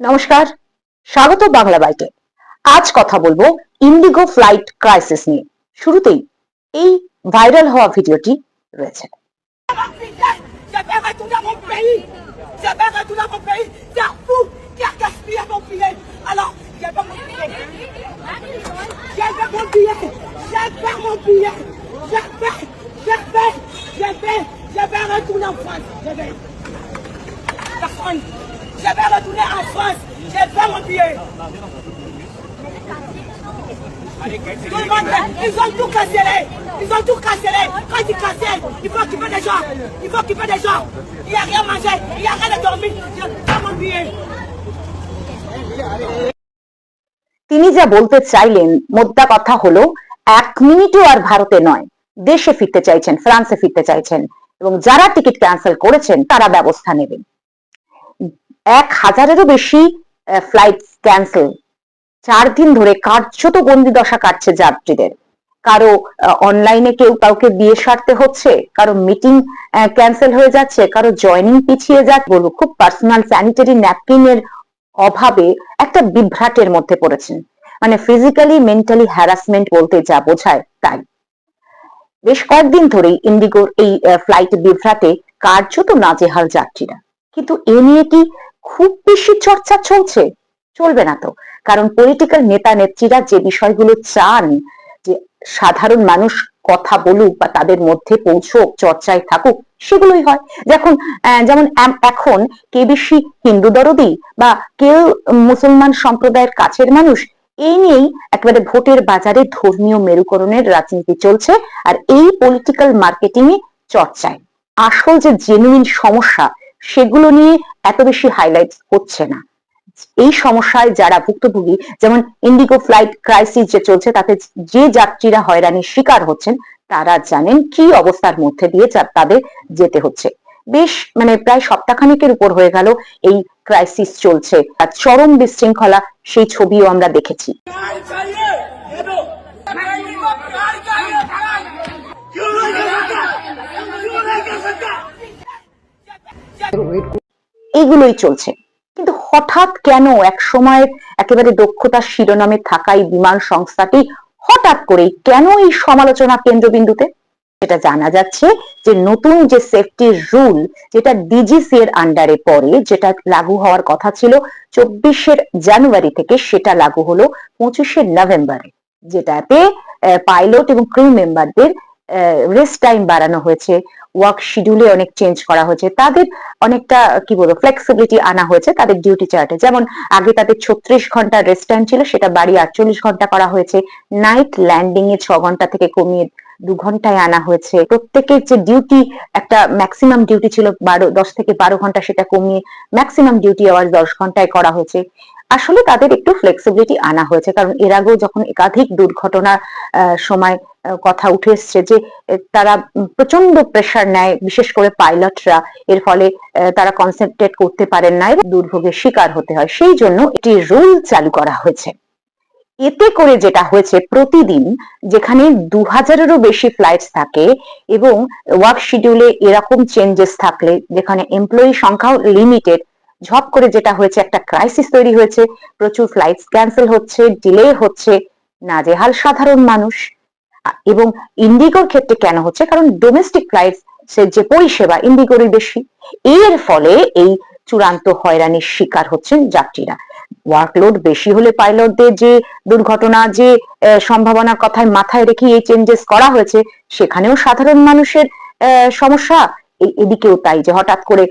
নমস্কার স্বাগত বাংলা বাইটে আজ কথা বলব ইন্ডিগো ফ্লাইট ক্রাইসিস নিয়ে শুরুতেই এই ভাইরাল হওয়া ভিডিওটি রয়েছে Je vais retourner en France. Je vais mon billet. Tout le monde, ils ont tout cancellé. Ils ont tout cancellé. Quand ils cancellent, il faut occuper des gens. Il faut occuper des gens. Il n'y a rien à manger. Il n'y a rien à dormir. Je vais mon billet. তিনি যা বলতে চাইলেন মোদ্দা কথা হলো এক মিনিটও আর ভারতে নয় দেশে ফিরতে চাইছেন ফ্রান্সে ফিরতে চাইছেন এবং যারা টিকিট ক্যান্সেল করেছেন তারা ব্যবস্থা নেবেন এক হাজারেরও বেশি ফ্লাইট ক্যান্সেল চার দিন ধরে কার্যত বন্দি দশা কাটছে যাত্রীদের। কারও অনলাইনে কেউ কাউকে বিয়ে সারতে হচ্ছে, কারও মিটিং ক্যান্সেল হয়ে যাচ্ছে, কারও জয়নিং পিছিয়ে যাচ্ছে বলব খুব পার্সোনাল স্যানিটারি ন্যাপকিনের অভাবে একটা বিভ্রাটের মধ্যে পড়েছেন। মানে ফিজিক্যালি মেন্টালি হ্যারাসমেন্ট বলতে যা বোঝায় তাই। বেশ কয়েকদিন ধরেই ইন্ডিগোর এই ফ্লাইট বিভ্রাটে কার্যত নাজেহাল যাত্রীরা। কিন্তু এ নিয়ে কি খুব বেশি চর্চা চলছে। চলবে না তো। কারণ পলিটিক্যাল নেতা নেত্রীরা যে বিষয়গুলো চান, যে সাধারণ মানুষ কথা বলুক বা তাদের মধ্যে পৌঁছুক, চর্চায় থাকুক, সেগুলোই হয়। যখন যেমন এখন কে বেশি হিন্দু দরদি বা কেউ মুসলমান সম্প্রদায়ের কাছের মানুষ, এই নিয়েই একেবারে ভোটের বাজারে ধর্মীয় মেরুকরণের রাজনীতি চলছে আর এই পলিটিক্যাল মার্কেটিং এ চর্চায়। আসল যে জেনুইন সমস্যা সেগুলো নিয়ে এত বেশি হাইলাইট হচ্ছে না। এই সমস্যায় যারা ভুক্তভোগী, যেমন ইন্ডিগো ফ্লাইট ক্রাইসিস যে চলছে, তাতে যে যাত্রীরা হয়রানির শিকার হচ্ছেন, তারা জানেন কি অবস্থার মধ্যে দিয়ে তাদের যেতে হচ্ছে। বেশ মানে প্রায় সপ্তাহখানেকের উপর হয়ে গেল এই ক্রাইসিস চলছে। আর চরম বিশৃঙ্খলা সেই ছবিও আমরা দেখেছি। এইগুলোই চলছে। কিন্তু হঠাৎ কেন এক সময় একেবারে দক্ষতার শিরোনামে থাকা এই বিমান সংস্থাটি হঠাৎ করেই কেন এই সমালোচনা কেন্দ্রবিন্দুতে? যেটা জানা যাচ্ছে যে নতুন যে সেফটি রুল যেটা ডিজিসি এর আন্ডারে পড়ে, যেটা লাগু হওয়ার কথা ছিল চব্বিশের জানুয়ারি থেকে, সেটা লাগু হলো পঁচিশে নভেম্বরে যেটাতে পাইলট এবং ক্রু মেম্বারদের রেস্ট টাইম বাড়ানো হয়েছে। ওয়ার্ক শিডিউলে অনেক চেঞ্জ করা হয়েছে। তাদের অনেকটা, কি বলব ফ্লেক্সিবিলিটি আনা হয়েছে তাদের ডিউটি চার্টে যেমন, আগে তাদের ছত্রিশ ঘণ্টা রেস্ট টাইম ছিল, সেটা বাড়ি আটচল্লিশ ঘণ্টা করা হয়েছে। নাইট ল্যান্ডিং এ ছ ঘণ্টা থেকে কমিয়ে দু ঘন্টায় আনা হয়েছে। প্রত্যেকের যে ডিউটি একটা ম্যাক্সিমাম ডিউটি ছিল বারো, দশ থেকে বারো ঘণ্টা সেটা কমিয়ে ম্যাক্সিমাম ডিউটি আওয়ার দশ ঘন্টায় করা হয়েছে। আসলে তাদের একটু ফ্লেক্সিবিলিটি আনা হয়েছে, কারণ এর আগেও যখন একাধিক দুর্ঘটনার সময় কথা উঠে এসছে যে তারা প্রচণ্ড প্রেসার নেয়, বিশেষ করে পাইলটরা এর ফলে তারা কনসেন্ট্রেট করতে পারেন না দুর্ভোগের শিকার হতে হয়। সেই জন্য একটি রুল চালু করা হয়েছে। এতে করে যেটা হয়েছে প্রতিদিন যেখানে দু হাজারেরও বেশি ফ্লাইট থাকে এবং ওয়ার্ক শিডিউলে এরকম চেঞ্জেস থাকলে যেখানে এমপ্লয়ি সংখ্যাও লিমিটেড ঝপ করে যেটা হয়েছে, একটা ক্রাইসিস তৈরি হয়েছে, প্রচুর ফ্লাইট ক্যান্সেল হচ্ছে ডিলে হচ্ছে, নাজেহাল সাধারণ মানুষ। এবং ইন্ডিগোর ক্ষেত্রে কেন হচ্ছে? কারণ ডোমেস্টিক ফ্লাইটস যে পরিষেবা ইন্ডিগোরই বেশি। এর ফলে এই চূড়ান্ত হয়রানির শিকার হচ্ছেন যাত্রীরা। ওয়ার্কলোড বেশি হলে পাইলটদের যে দুর্ঘটনা, যে সম্ভাবনার কথায় মাথায় রেখে এই চেঞ্জেস করা হয়েছে, সেখানেও সাধারণ মানুষের সমস্যা। এদিকেও তাই যে হঠাৎ করে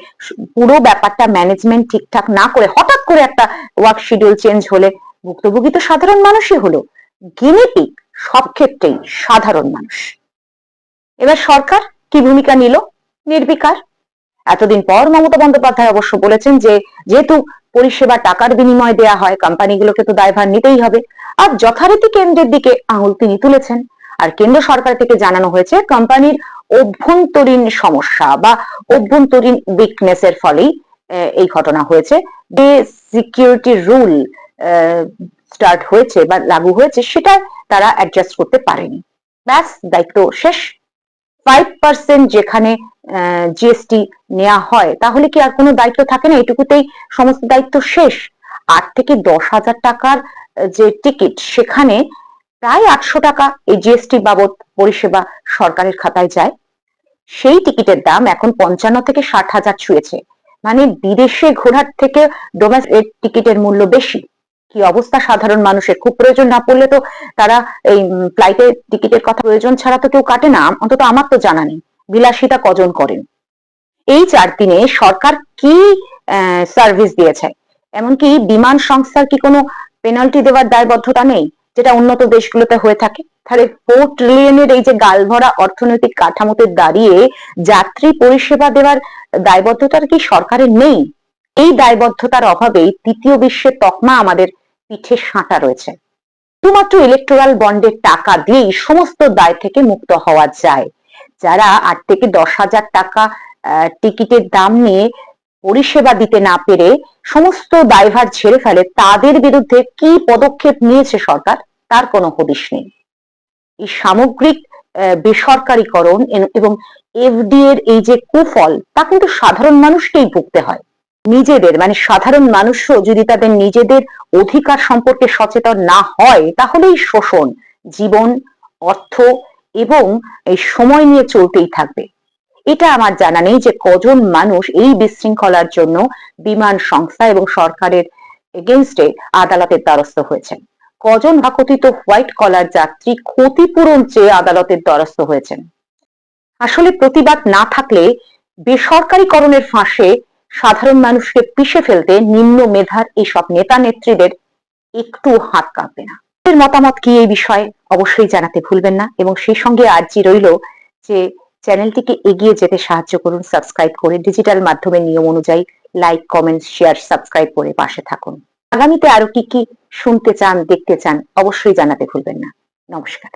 পুরো ব্যাপারটা ম্যানেজমেন্ট ঠিকঠাক না করে হঠাৎ করে একটা ওয়ার্ক শিডিউল চেঞ্জ হলে ভুক্তভোগী তো সাধারণ মানুষই হলো। গিনিপিক সব ক্ষেত্রেই সাধারণ মানুষ। এবার সরকার কি ভূমিকা নিল? নির্বিকার এতদিন পর মমতা বন্দ্যোপাধ্যায় অবশ্য বলেছেন যে, যেহেতু পরিষেবা টাকার বিনিময়ে দেয়া হয় কোম্পানিগুলোকে তো দায়ভার নিতেই হবে। আর যথারীতি কেন্দ্রের দিকে আঙুল তিনি তুলেছেন। আর কেন্দ্র সরকার থেকে জানানো হয়েছে কোম্পানির অভ্যন্তরীণ সমস্যা বা অভ্যন্তরীণ উইকনেস এর ফলেই এই ঘটনা হয়েছে। যে সিকিউরিটি রুল স্টার্ট হয়েছে বা লাগু হয়েছে, সেটা তারা অ্যাডজাস্ট করতে পারেনি। ব্যাস, দায়িত্ব শেষ। ফাইভ পার্সেন্ট যেখানে জিএসটি নেওয়া হয়, তাহলে কি আর কোনো দায়িত্ব থাকে না? এটুকুতেই সমস্ত দায়িত্ব শেষ। আট থেকে দশ হাজার টাকার যে টিকিট সেখানে প্রায় আটশো টাকা এই জিএসটি বাবদ পরিষেবা সরকারের খাতায় যায়। সেই টিকিটের দাম এখন পঞ্চান্ন থেকে ষাট হাজার ছুঁয়েছে। মানে বিদেশে ঘোরার থেকে ডোমেস্টিক টিকিটের মূল্য বেশি। কি অবস্থা? সাধারণ মানুষের খুব প্রয়োজন না পড়লে তো তারা এই ফ্লাইটের টিকিটের কথা প্রয়োজন ছাড়া তো কেউ কাটে না। অন্তত আমার তো জানা নেই। বিলাসিতা কজন করেন? এই চার দিনে সরকার কি সার্ভিস দিয়েছে? এমনকি বিমান সংস্থার কি কোনো পেনাল্টি দেওয়ার দায়বদ্ধতা নেই, যেটা উন্নত দেশগুলোতে হয়ে থাকে? তাহলে ফোর ট্রিলিয়নের এই যে গালভরা অর্থনৈতিক কাঠামোতে দাঁড়িয়ে যাত্রী পরিষেবা দেওয়ার দায়বদ্ধতার কি সরকারের নেই? এই দায়বদ্ধতার অভাবেই তৃতীয় বিশ্বের তকমা আমাদের পিঠে সাঁটা রয়েছে। শুধুমাত্র ইলেকটোরাল বন্ডের টাকা দিয়েই সমস্ত দায় থেকে মুক্ত হওয়া যায়। যারা আট থেকে দশ হাজার টাকা টিকিটের দাম নিয়ে পরিষেবা দিতে না পেরে সমস্ত দায়ভার ছেড়ে ফেলে তাদের বিরুদ্ধে কি পদক্ষেপ নিয়েছে সরকার, তার কোনো হদিশ নেই। এই সামগ্রিক বেসরকারীকরণ এবং এফডি এর এই যে কুফল, তা কিন্তু সাধারণ মানুষকেই ভুগতে হয়। নিজেদের মানে সাধারণ মানুষও যদি তাদের নিজেদের অধিকার সম্পর্কে সচেতন না হয়, তাহলেই শোষণ, জীবন, অর্থ এবং এই সময় নিয়ে চলতেই থাকবে। এটা আমার জানা নেই যে কজন মানুষ এই বিশৃঙ্খলার জন্য বিমান সংস্থা এবং সরকারের এগেনস্টে আদালতের দ্বারস্থ হয়েছেন। কজন ভাকথিত হোয়াইট কলার যাত্রী ক্ষতিপূরণ চেয়ে আদালতের দ্বারস্থ হয়েছেন? আসলে প্রতিবাদ না থাকলে বেসরকারীকরণের ফাঁসে সাধারণ মানুষকে পিষে ফেলতে নিম্ন মেধার এইসব নেতা নেত্রীদের একটু হাত কাঁপবে না। এর মতামত কি এই বিষয়ে অবশ্যই জানাতে ভুলবেন না এবং সেই সঙ্গে আর্জি রইল যে চ্যানেলটিকে এগিয়ে যেতে সাহায্য করুন, সাবস্ক্রাইব করে ডিজিটাল মাধ্যমে নিয়ম অনুযায়ী লাইক, কমেন্ট, শেয়ার, সাবস্ক্রাইব করে পাশে থাকুন। আগামীতে আরও কি কি শুনতে চান, দেখতে চান, অবশ্যই জানাতে ভুলবেন না। নমস্কার।